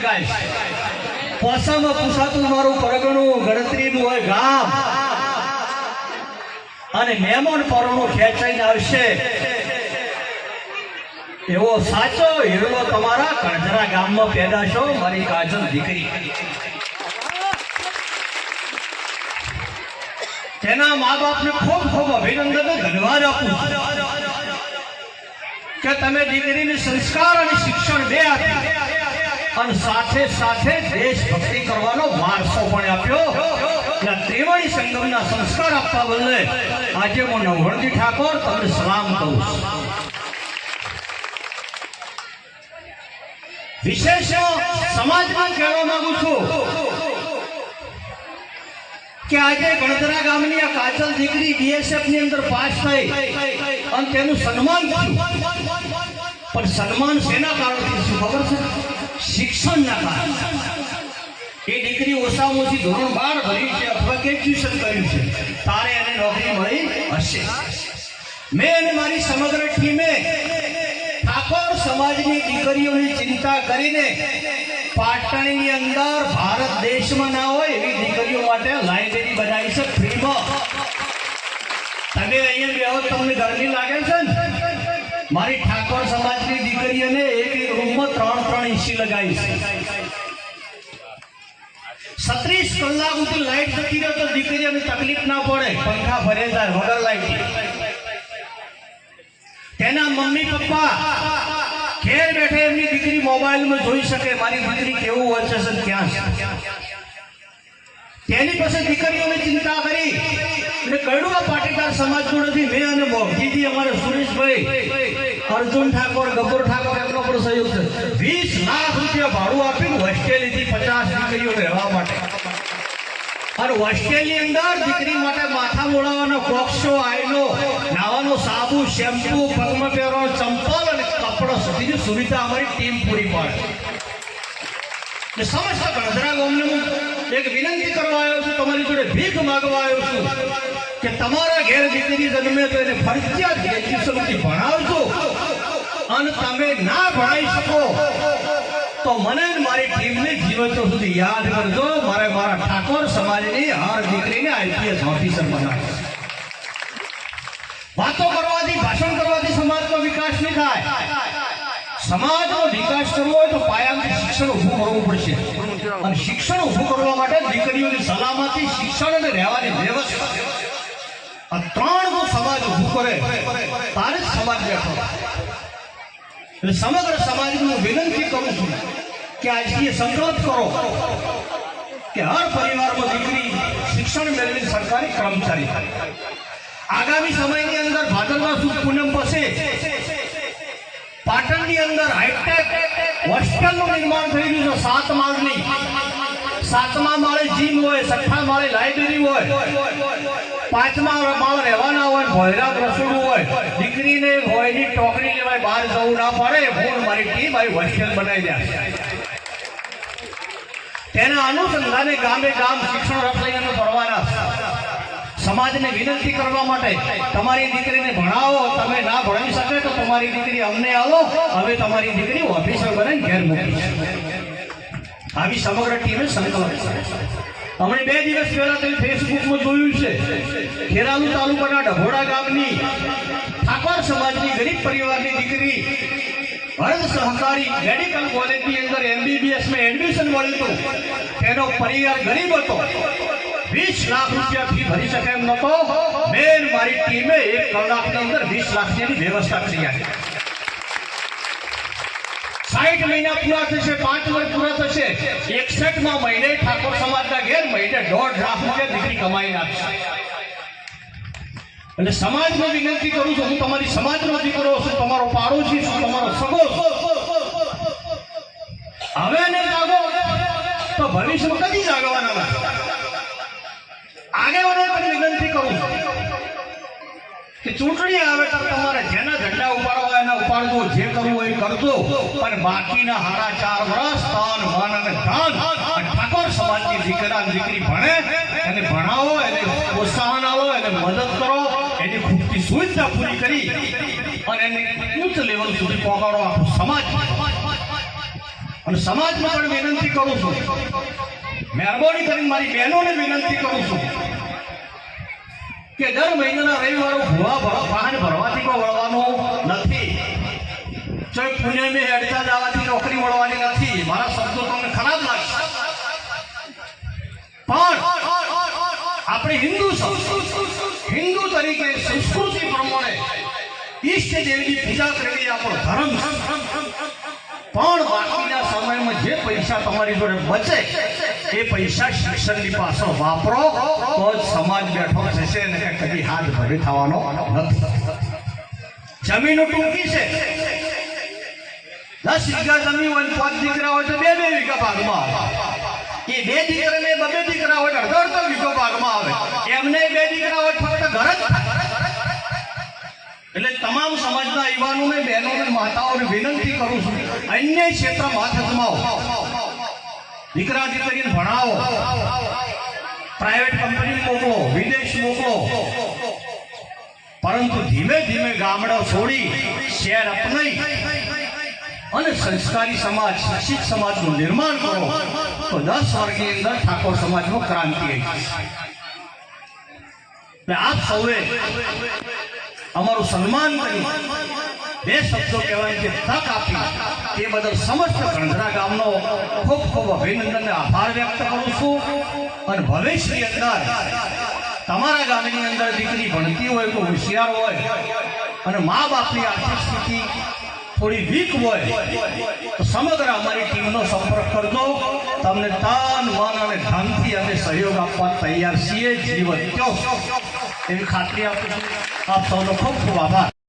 ગાઈશ. પૂછાતું મારું પરગણું, ગણતરીનું હોય ગામ. અને મહેમાન પરણું ખેંચાઈને આવશે. એવો સાચો હીરો તમારા કણજરા ગામમાં પેદા છો, મારી કાજલ દીકરી. તેના મા બાપને ખૂબ ખૂબ અભિનંદન ધન્યવાદ આપું કે તમે દીકરીને સંસ્કાર અને શિક્ષણ બે આપ્યું. અને સાથે સાથે દેશભક્તિ કરવાનો વારસો પણ આપ્યો. એટલે ત્રિવેણી સંગમના સંસ્કાર આપવા બદલે આજે હું નવરજી ઠાકોર તમને સલામ કહું વિશેષ સમાજમાં કહેવા માંગુ છું કે આજે ગણતરા ગામની આ કાચલ દીકરી બીએસએફની અંદર પાસ થઈ અને તેનું સન્માન પણ સન્માન શેના કારણથી શું ખબર છે? શિક્ષણના કારણે. એ દીકરી ઓછામાં ઓછી ધોરણ બાર ભરી છે અથવા ગ્રેજ્યુએશન કર્યું છે. તારે એને નોકરી મળી હશે. મેં અને મારી સમગ્ર ટીમે ઠાકોર સમાજની દીકરીઓની ચિંતા કરીને પાટણની અંદર ભારત દેશમાં ના હોય એવી દીકરીઓ માટે લાઇબ્રેરી બનાવી છે ફ્રીમાં. તમે અહીંયા બેહો તમને ગરમી લાગે છે ને? મારી ઠાકોર સમાજની દીકરીઓને એક એક રૂમમાં ત્રણ ત્રણ એસી લગાવી સત્રીસ કલાક સુધી લાઈટ જતી રહે તો દીકરીઓને તકલીફ ના પડે. પંખા ભરે જાય વગર લાઈટ તેના મમ્મી, પપ્પા ઘેર બેઠે એમની દીકરી મોબાઈલમાં જોઈ શકે, મારી દીકરી કેવું વચ્ચે છે ક્યાં ક્યાં તેની પાસે દીકરીઓની ચિંતા કરી. અને આ પાટીદાર સમાજનું નથી મેં અને મોહજીજી અમારે સુરેશભાઈ, અર્જુન ઠાકોર ગબ્બર ઠાકોર, એમનો પણ સહયોગ છે વીસ લાખ રૂપિયા ભાડું આપ્યું હોસ્ટેલીથી પચાસ દીકરીઓ રહેવા માટે. અને હોસ્ટેલની અંદર દીકરી માટે માથા મોડાવાનો કોક્સો આયનો નાવાનો સાબુ, શેમ્પુ, પગમાં પહેરવાનો ચંપલ અને કપડો સુધીની સુવિધા અમારી ટીમ પૂરી પાડે. ને સમસ્ત ગણધરા ગામને હું એક વિનંતી કરવા આવ્યો છું, તમારી જોડે ભીખ માંગવા આવ્યો છું કે તમારા ઘેર દીકરી જન્મે તો એને ફરજિયાત ગ્રેજ્યુએશન સુધી ભણાવજો. અને તમે ના ભણાવી શકો, તો મને મારી ટીમને જીવતો સુધી યાદ કરજો. મારે મારા ઠાકોર સમાજની હર દીકરીને આઈપીએસ ઓફિસર બનાવશે. વાતો કરવાથી, ભાષણ કરવાથી સમાજનો વિકાસ નહીં થાય. સમાજનો વિકાસ કરવો હોય તો પાયાથી શિક્ષણ ઊભું કરવું પડશે. અને શિક્ષણ ઊભું કરવા માટે દીકરીઓની સલામતી, શિક્ષણ અને રહેવાની વ્યવસ્થા. આ ત્રણ નો સમાજ ઊભું કરે, તારે જ સમાજ બેઠો. એટલે સમગ્ર સમાજને હું વિનંતી કરું છું કે આજથી સંકલ્પ કરો કે હર પરિવારમાં દીકરી શિક્ષણ મેળવી સરકારી કર્મચારી આગામી સમયની અંદર ભાદરવા સુદ પૂનમ પછી પાટણની અંદર હાઈટેક હોસ્ટેલનું નિર્માણ થઈ ગયું છે, સાત માળની. સાતમા માળે જીમ હોય, છઠ્ઠા માળે લાઇબ્રેરી હોય. પાંચમા માળ રહેવાના હોય ભોયરા રસોડું હોય. દીકરીને ભોયની ટોકરી લેવાય, બહાર જવું ના પડે. ફૂલ મારી ટીમ આવી હોસ્ટેલ બનાવી દે તેના અનુસંધાને ગામે ગામ શિક્ષણ લઈને ફરવાના સમાજને વિનંતી કરવા માટે તમારી દીકરીને ભણાવો, તમે ના ભણાવી શકે તો તમારી દીકરી અમને આવો. હવે તમારી દીકરી ઓફિસર બને ઘેર આવી સમગ્ર ટીમે સંકલ્પ હમણાં બે દિવસ પહેલા તમે ફેસબુકમાં જોયું છે. ખેરાલુ તાલુકાના ડભોડા ગામની ઠાકોર સમાજની ગરીબ પરિવારની દીકરી ભરત સહકારી મેડિકલ કોલેજની અંદર એમબીબીએસમાં એડમિશન મળ્યું હતું. તેનો પરિવાર ગરીબ હતો. વીસ લાખ રૂપિયા ફી ભરી શકે એમ નતો મેં મારી ટીમે એક કલાકની અંદર વીસ લાખની વ્યવસ્થા કરી આપી સાઠ મહિના પૂરા થશે, પાંચ વર્ષ પૂરા થશે. એકસઠમાં મહિને ઠાકોર સમાજના ઘેર મહિને દોઢ લાખ રૂપિયા દીકરી કમાઈ નાખશે એટલે સમાજમાં વિનંતી કરું છું, હું તમારી સમાજનો દીકરો છું, તમારો પાડોશી છું, તમારો સગો હવે ને જાગો. તો ભવિષ્યમાં કદી જાગવાના આગેવાને પણ વિનંતી કરું છું. કે ચૂંટણી આવે તો તમારે જેના ઝંડા ઉપાડવા એના ઉપાડજો, જે કરવું હોય એ કરજો. પણ બાકીના હારા ચાર વર્ષ તન, મન અને ધન ઠાકોર સમાજની દીકરા દીકરી ભણે, એને ભણાવો, એને પ્રોત્સાહન આવો એને મદદ કરો, એની ખૂટતી સુવિધા પૂરી કરી અને એને ઉચ્ચ લેવલ સુધી પહોંચાડો આખો સમાજ. અને સમાજમાં પણ વિનંતી કરું છું. મહેરબાની કરીને મારી બહેનોને વિનંતી કરું છું. કે દર મહિનાના રવિવારો ભૂવા ભર- વાહન ભરવાથી કોઈ વળવાનું નથી. ચોય મેં હેડતા જવાથી નોકરી મળવાની નથી. મારા શબ્દો તમને ખરાબ લાગશે. પણ આપણે હિન્દુ હિન્દુ તરીકે સંસ્કૃતિ પ્રમાણે ઈષ્ટ દેવની પૂજા કરવી આપણો ધર્મ. પણ બાકીના સમયમાં જે પૈસા તમારી જોડે બચે, એ પૈસા શિક્ષણની પાછળ વાપરો, તો જ સમાજ બેઠો થશે અને કદી હાથ ભરી થવાનો નથી. જમીન ટૂંકી છે. દસ વીઘા જમીન હોય પાંચ દીકરા હોય તો બે બે વીઘા ભાગમાં આવે. એ બે દીકરાને બબે દીકરા હોય અડધો અડધો વીઘો ભાગમાં આવે. તમામ સમાજના યુવાનોને, બહેનોને, માતાઓને વિનંતી કરું છું, અન્ય ક્ષેત્રમાં હાથ અજમાવો. દીકરા દીકરીને ભણાવો. પ્રાઇવેટ કંપની મોકલો, વિદેશ મોકલો. પરંતુ ધીમે ધીમે ગામડા છોડી, શહેર અપનાઈ અને સંસ્કારી સમાજ, શિક્ષિત સમાજનું નિર્માણ કરો, તો દસ વર્ષની અંદર ઠાકોર સમાજમાં ક્રાંતિ આવી. આપ સૌએ અમારું સન્માન કર્યું બે શબ્દો કહેવાય કે તક આપી. તે બદલ સમસ્ત ગણધરા ગામનો ખૂબ ખૂબ અભિનંદન આભાર વ્યક્ત કરું છું. અને ભવિષ્યની અંદર તમારા ગામની અંદર દીકરી ભણતી હોય તો હોશિયાર હોય, અને મા બાપની આર્થિક સ્થિતિ થોડી વીક હોય, તો સમગ્ર અમારી ટીમનો સંપર્ક કરજો. તમને તન, મન અને ધનથી અમે સહયોગ આપવા તૈયાર છીએ. જીવન એવી ખાતરી આપું છું. આપ સૌનો ખૂબ ખૂબ આભાર